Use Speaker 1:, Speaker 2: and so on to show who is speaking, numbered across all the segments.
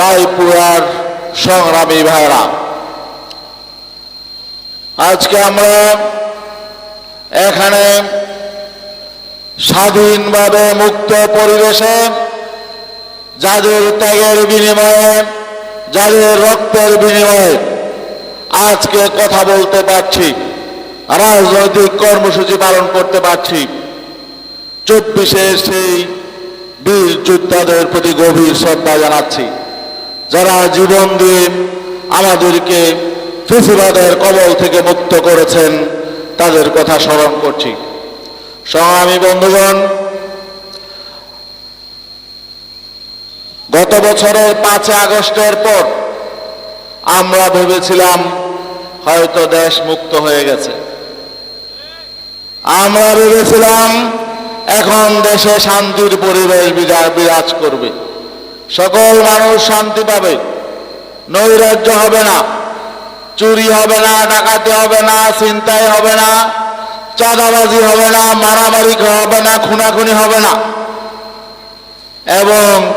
Speaker 1: রায়পুরার সংগ্রামী ভাইরা। আজকে আমরা এখানে স্বাধীনভাবে মুক্ত পরিবেশে যাদের ত্যাগের বিনিময়ে, যাদের রক্তের বিনিময়ে আজকে কথা বলতে পারছি, রাজনৈতিক কর্মসূচি পালন করতে পারছি, চব্বিশে সেই বীর যোদ্ধাদের প্রতি গভীর শ্রদ্ধা জানাচ্ছি। যারা জীবন দিয়ে আমাদেরকে ফেসিবাদের কবল থেকে মুক্ত করেছেন, তাদের কথা স্মরণ করছি। সংগ্রামী বন্ধুগণ, গত বছরের পাঁচই আগস্টের পর আমরা ভেবেছিলাম হয়তো দেশ মুক্ত হয়ে গেছে। আমরা ভেবেছিলাম এখন দেশে শান্তির পরিবেশ বিরা- বিরাজ করবে। সকল মানুষ শান্তি পাবে। নৈরাজ্য হবে না। চুরি হবে না, ডাকাতি হবে না, ছিনতাই হবে না, চাঁদাবাজি হবে না, মারামারি হবে না, খুনাখুনি হবে না। এবং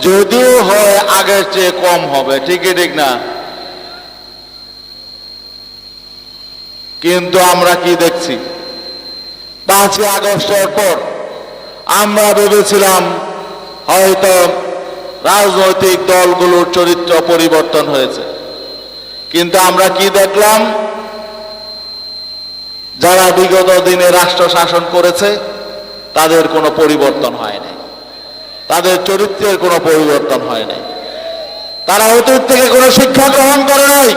Speaker 1: যদিও হয় আগের চেয়ে কম হবে, ঠিকই ঠিক না? কিন্তু আমরা কি দেখছি? পাঁচই আগস্টের পর আমরা ভেবেছিলাম হয়তো রাজনৈতিক দলগুলোর চরিত্র পরিবর্তন হয়েছে। কিন্তু আমরা কি দেখলাম? যারা বিগত দিনে রাষ্ট্র শাসন করেছে, তাদের কোনো পরিবর্তন হয় নাই তাদের চরিত্রের কোনো পরিবর্তন হয় নাই তারা অতীত থেকে কোনো শিক্ষা গ্রহণ করে নাই।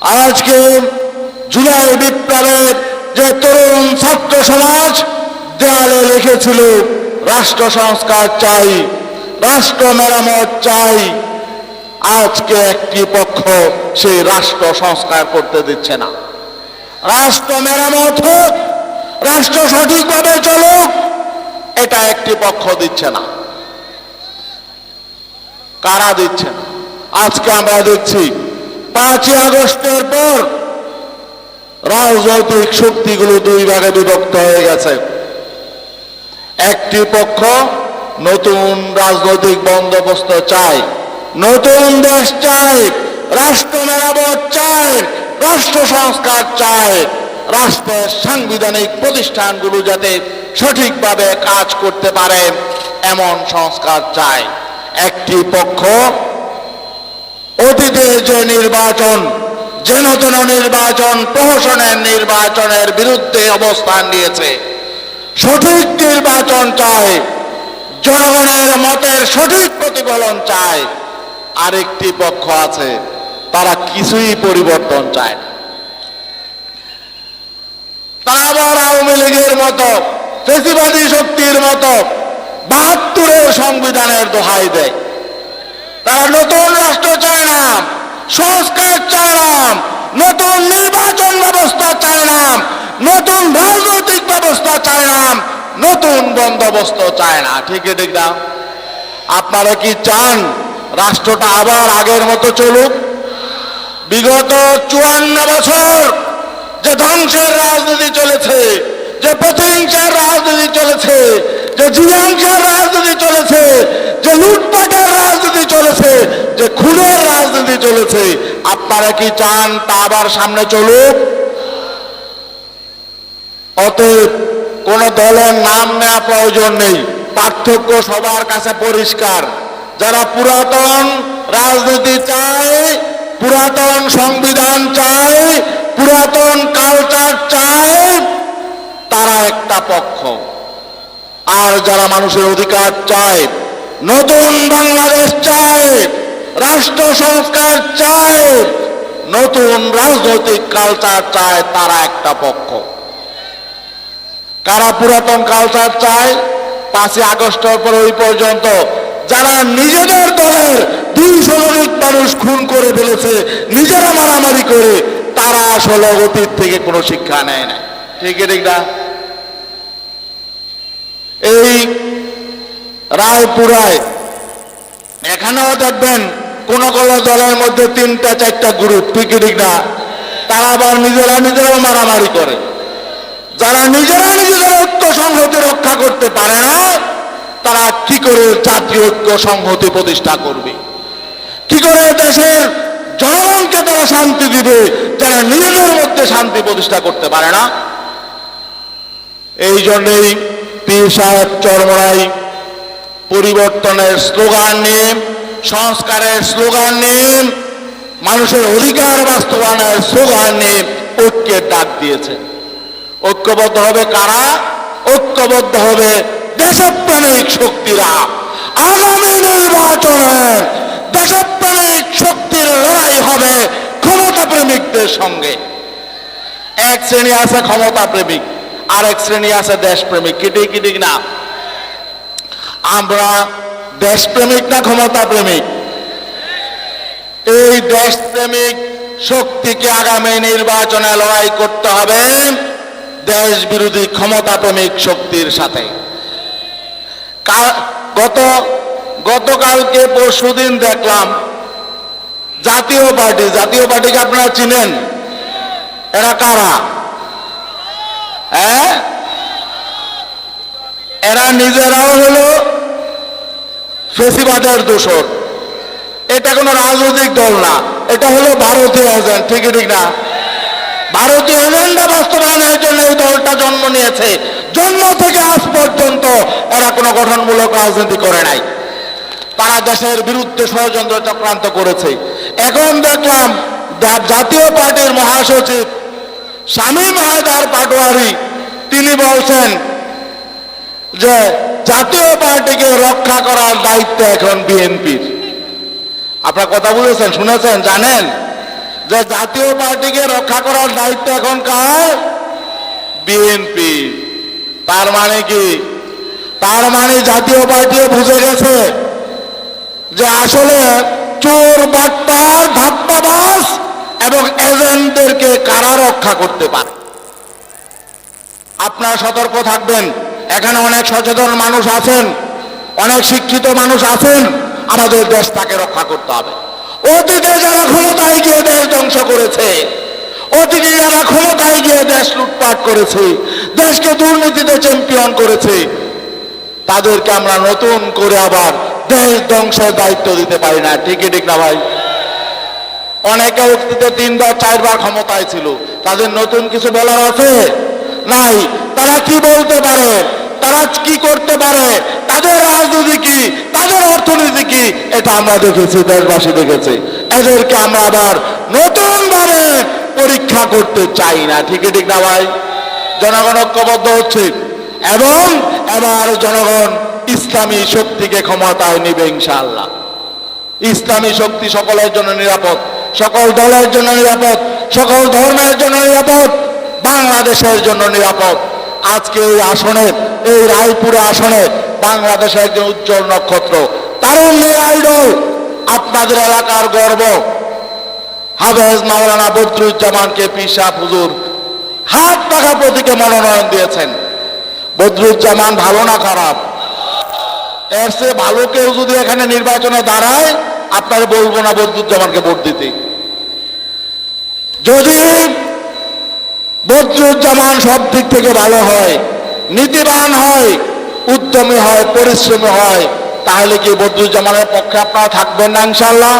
Speaker 1: আজকে জুলাই বিপ্লবের যে তরুণ ছাত্র সমাজ, দেয়ালে লিখেছিল, রাষ্ট্র সংস্কার চাই। রাষ্ট্র মেরামত চাই। আজকে একটি পক্ষ সেই রাষ্ট্র সংস্কার করতে দিচ্ছে না। রাষ্ট্র মেরামত হোক, রাষ্ট্র সঠিকভাবে চলুক, এটা একটি পক্ষ দিচ্ছে না। কারা দিচ্ছে না? আজকে আমরা দেখছি পাঁচই আগস্টের পর রাজনৈতিক শক্তিগুলো দুই ভাগে বিভক্ত হয়ে গেছে। একটি পক্ষ নতুন রাজনৈতিক বন্দোবস্ত চায় নতুন দেশ চাই, রাষ্ট্র মেরামত চায় রাষ্ট্র সংস্কার চায় রাষ্ট্রের সাংবিধানিক প্রতিষ্ঠানগুলো যাতে সঠিকভাবে কাজ করতে পারে, এমন সংস্কার চায় একটি পক্ষ অতীতের যে নির্বাচন যেন তেন নির্বাচন, প্রহসনের নির্বাচনের বিরুদ্ধে অবস্থান নিয়েছে, সঠিক নির্বাচন চায় জনগণের মতের সঠিক প্রতিফলন চায়। আরেকটি পক্ষ আছে, তারা কিছুই পরিবর্তন চায় না। তারা আবার আওয়ামী লীগের মতো, ফেসিবাদী শক্তির মতো বাহাত্তরের সংবিধানের দোহাই দেয়। তারা নতুন রাষ্ট্র চায় না, সংস্কার চায় না, নতুন নির্বাচন ব্যবস্থা চায় না নতুন রাজনৈতিক ব্যবস্থা চায় না নতুন বন্দোবস্ত চায় না। ঠিক ঠিক না। আপনারা কি চান রাষ্ট্রটা আবার আগের মতো চলুক? বিগত চুয়ান্ন বছর যে ধ্বংসের রাজনীতি চলেছে, যে প্রতিহিংসার রাজনীতি চলেছে, যে জিয়াংসার রাজনীতি চলেছে, যে লুটপাটের রাজনীতি চলেছে, যে খুনের রাজনীতি চলেছে, আপনারা কি চান তা আবার সামনে চলুক? অতএব কোন দলের নাম নেওয়া প্রয়োজন নেই। পার্থক্য সবার কাছে পরিষ্কার। যারা পুরাতন রাজনীতি চায়, পুরাতন সংবিধান চায়, পুরাতন কালচার চায়, তারা একটা পক্ষ। আর যারা মানুষের অধিকার চায়, নতুন বাংলাদেশ চায়, রাষ্ট্র সংস্কার চায়, নতুন রাজনৈতিক কালচার চায়, তারা একটা পক্ষ। কারা পুরাতন কালচার চায়? পাঁচই আগস্টের পর ওই পর্যন্ত। যারা নিজেদের দলের দুই শতাধিক মানুষ খুন করে ফেলেছে, নিজেরা মারামারি করে, তারা আসলে অতীত থেকে কোনো শিক্ষা নেয় না ঠিক না? এই রায়পুরায় এখানেও দেখবেন, কোন কোন দলের মধ্যে তিনটা, চারটা গ্রুপ ঠিক ঠিক না? তারা আবার নিজেরা নিজেরাও মারামারি করে। যারা নিজেরা নিজেদের ঐক্য সংহতি রক্ষা করতে পারে না, তারা কি করে জাতীয় ঐক্য সংহতি প্রতিষ্ঠা করবে? কি করে দেশের জনগণকে তারা শান্তি দিবে, যারা নিজেদের মধ্যে শান্তি প্রতিষ্ঠা করতে পারে না? এই জন্যই পীর সাহেব চরমরাই পরিবর্তনের স্লোগান নিয়ে, সংস্কারের স্লোগান নিয়ে, মানুষের অধিকার বাস্তবায়নের স্লোগান নিয়ে ঐক্যের ডাক দিয়েছে ঐক্যবদ্ধ হবে কারা? ঐক্যবদ্ধ হবে দেশপ্রেমিক শক্তিরা। আগামী নির্বাচনে দেশপ্রেমিক শক্তির লড়াই হবে ক্ষমতা প্রেমিকদের সঙ্গে। এক শ্রেণি আছে ক্ষমতা প্রেমিক আর এক শ্রেণি আছে দেশপ্রেমিক। কিটি কিটি না? আমরা দেশপ্রেমিক না ক্ষমতা প্রেমিক এই দেশপ্রেমিক শক্তিকে আগামী নির্বাচনে লড়াই করতে হবে। দেশ বিরোধী ক্ষমতা প্রেমিক শক্তির সাথে। গত, গতকালকে পরশুদিন দেখলাম, জাতীয় পার্টি, জাতীয় পার্টিকে আপনারা চিনেন? এরা কারা? হ্যাঁ? এরা নিজেরাও হলো ফেসিবাদের দোষর। এটা কোনো রাজনৈতিক দল না, এটা হলো ভারতীয় এজেন্ট ঠিক ঠিক না? ভারতীয় এজেন্ডা বাস্তবায়নের জন্য জন্ম নিয়েছে। জন্ম থেকে আজ পর্যন্ত এরা কোনো গঠনমূলক রাজনীতি করে নাই। তারা দেশের বিরুদ্ধে ষড়যন্ত্র চক্রান্ত করেছে। এখন দেখলাম জাতীয় পার্টির মহাসচিব শামীম হায়দার পাটোয়ারি, তিনি বলছেন যে জাতীয় পার্টিকে রক্ষা করার দায়িত্ব এখন বিএনপির। আপনার কথা বুঝেছেন, শুনেছেন, জানেন? যে জাতীয় পার্টিকে রক্ষা করার দায়িত্ব এখন কার? বিএনপি। তার মানে কি? তার মানে জাতীয় পার্টিও বুঝে গেছে যে আসলে চোর বাট্টার ধাপ্পাবাস এবং এজেন্টদেরকে কারা রক্ষা করতে পারে? আপনারা সতর্ক থাকবেন। এখানে অনেক সচেতন মানুষ আছেন, অনেক শিক্ষিত মানুষ আছেন। আমাদের দেশটাকে রক্ষা করতে হবে। অতীতে যারা ক্ষমতায় গিয়ে দেশ ধ্বংস করেছে অতীতে যারা ক্ষমতায় গিয়ে দেশ লুটপাট করেছে, দেশকে দুর্নীতিতে চ্যাম্পিয়ন করেছে, তাদেরকে আমরা নতুন করে আবার দেশ ধ্বংসের দায়িত্ব দিতে পারি না। ঠিকই ঠিক না ভাই? অনেকে অতীতে তিনবার, চারবার ক্ষমতায় ছিল। তাদের নতুন কিছু বলার আছে? নাই। তারা কি বলতে পারে? তারা কি করতে পারে? তাদের রাজনীতি কি? তাদের অর্থনীতি কি? এটা আমরা দেখেছি, দেশবাসী দেখেছে। এদেরকে আমরা আবার নতুন পরীক্ষা করতে চাই না। ঠিকই ঠিক না ভাই? জনগণ ঐক্যবদ্ধ হচ্ছে। এবং এবার জনগণ ইসলামী শক্তিকে ক্ষমতায় নিবে ইনশাআল্লাহ। ইসলামী শক্তি সকলের জন্য নিরাপদ। সকল দলের জন্য নিরাপদ। সকল ধর্মের জন্য নিরাপদ। বাংলাদেশের জন্য নিরাপদ। আজকে এই আসনে, এই রায়পুরে আসনে বাংলাদেশের একজন উজ্জ্বল নক্ষত্র। তারুণ্যের আইডল। আপনাদের এলাকার গর্ব। হাফেজ মাওলানা বদরুজ্জামানকে পিসা হুজুর হাত পাখা প্রতীকে মনোনয়ন দিয়েছেন। বদরুজ্জামান ভালো না খারাপ? এর ভালো কেউ যদি এখানে নির্বাচনে দাঁড়ায়, আপনার বলব না বদরুজ্জামানকে ভোট দিতে। যদি বদরুজ্জামান সব দিক থেকে ভালো হয়, নীতিবান হয়, উদ্যমী হয়, পরিশ্রমী হয়, তাহলে কি বদরুজ্জামানের পক্ষে আপনারা থাকবেন না ইনশাল্লাহ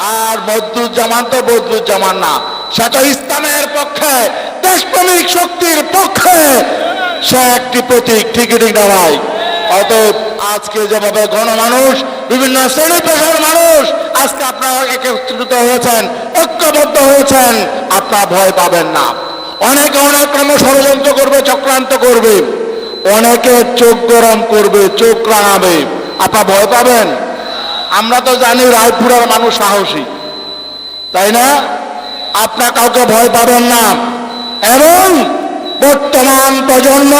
Speaker 1: আর বদরুজ্জামান তো বদরুজ্জামান না। সে তো ইসলামের পক্ষে, দেশপ্রেমিক শক্তির পক্ষে। সে একটি প্রতীক, ঠিকই ঠিক ভাই? অতএব আজকে যেভাবে গণমানুষ, বিভিন্ন শ্রেণি পেশার মানুষ আজকে আপনারা একত্রিত হয়েছেন, ঐক্যবদ্ধ হয়েছেন, আপনারা ভয় পাবেন না। অনেকে অনেক রকম ষড়যন্ত্র করবে, চক্রান্ত করবে। অনেকে চোখ গরম করবে, চোখ রাঙাবে। আপনারা ভয় পাবেন? আমরা তো জানি রায়পুরার মানুষ সাহসী, তাই না? আপনার কাউকে ভয় পাবেন না। এবং বর্তমান প্রজন্ম,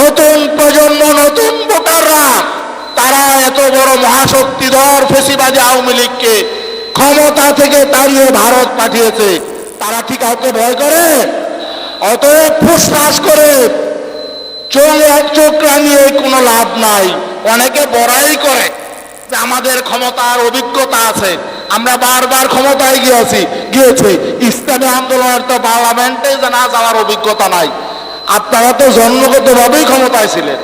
Speaker 1: নতুন প্রজন্ম, নতুন ভোটাররা, তারা এত বড় মহাশক্তিধর ফেসিবাদী আওয়ামী লীগকে ক্ষমতা থেকে তাড়িয়ে ভারত পাঠিয়েছে। তারা কি কাউকে ভয় করে? অতএব ফুসফাস করে চোখ এক চোখ রাঙিয়ে কোনো লাভ নাই। অনেকে বড়াই করে। আমাদের ক্ষমতার অভিজ্ঞতা আছে। আমরা বারবার ক্ষমতায় গিয়েছি গিয়েছি। ইসলামী আন্দোলনের তো পার্লামেন্টে যে না যাওয়ার অভিজ্ঞতা নাই। আপনারা তো জন্মগতভাবেই ক্ষমতায় ছিলেন।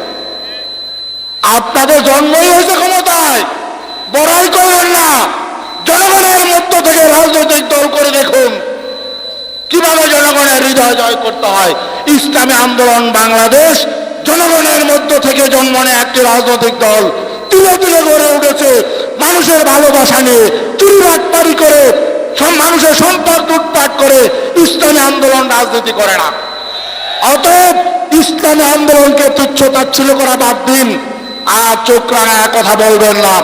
Speaker 1: আপনাদের জন্মই হয়েছে ক্ষমতায়। বড়াই করবেন না। জনগণের মধ্য থেকে রাজনৈতিক দল করে দেখুন। কীভাবে জনগণের হৃদয় জয় করতে হয়। ইসলামী আন্দোলন বাংলাদেশ জনগণের মধ্য থেকে জন্ম নেয় একটি রাজনৈতিক দল। তুলে তুলে গড়ে উঠেছে। মানুষের ভালোবাসা নিয়ে চুরি বাটপারি করে মানুষের সম্পদ লুটপাট করে ইসলামী আন্দোলন রাজনীতি করে না। অতএব ইসলামী আন্দোলনকে তুচ্ছ তাচ্ছিল্য করা বাদ দিন। আর চোখ রাঙায় কথা বলবেন না,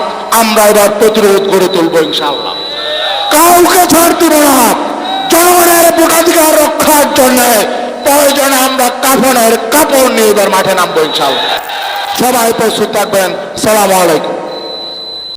Speaker 1: আমরা এবার প্রতিরোধ করে তুলবো ইনশাআল্লাহ। কাউকে ছাড় দিব না। জনগণের ভোটাধিকার রক্ষার জন্য প্রয়োজনে আমরা কাফনের কাপড় নিয়ে এবার মাঠে নামবো ইনশাআল্লাহ। সবাই প্রস্তুত থাকবেন। সালাম আলাইকুম।